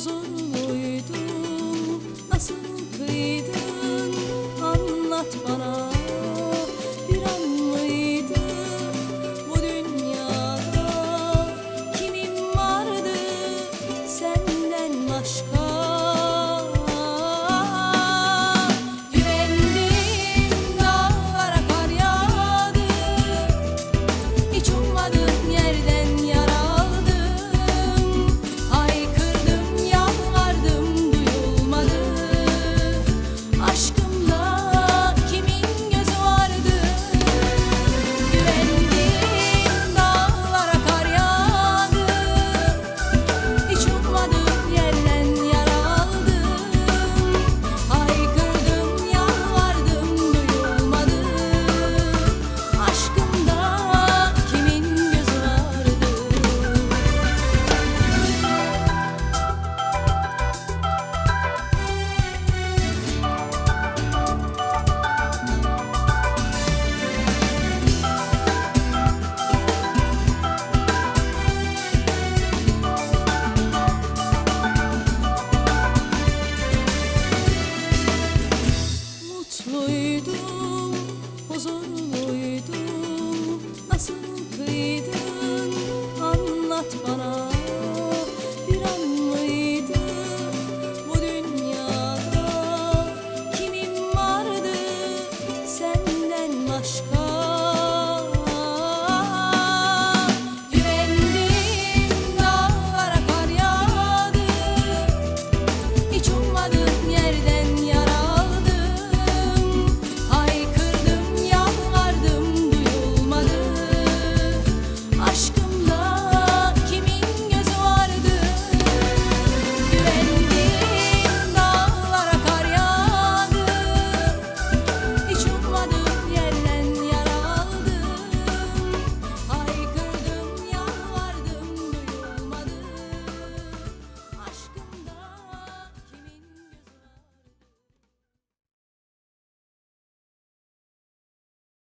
huzurluydum Nasıl kıydın anlat bana aşk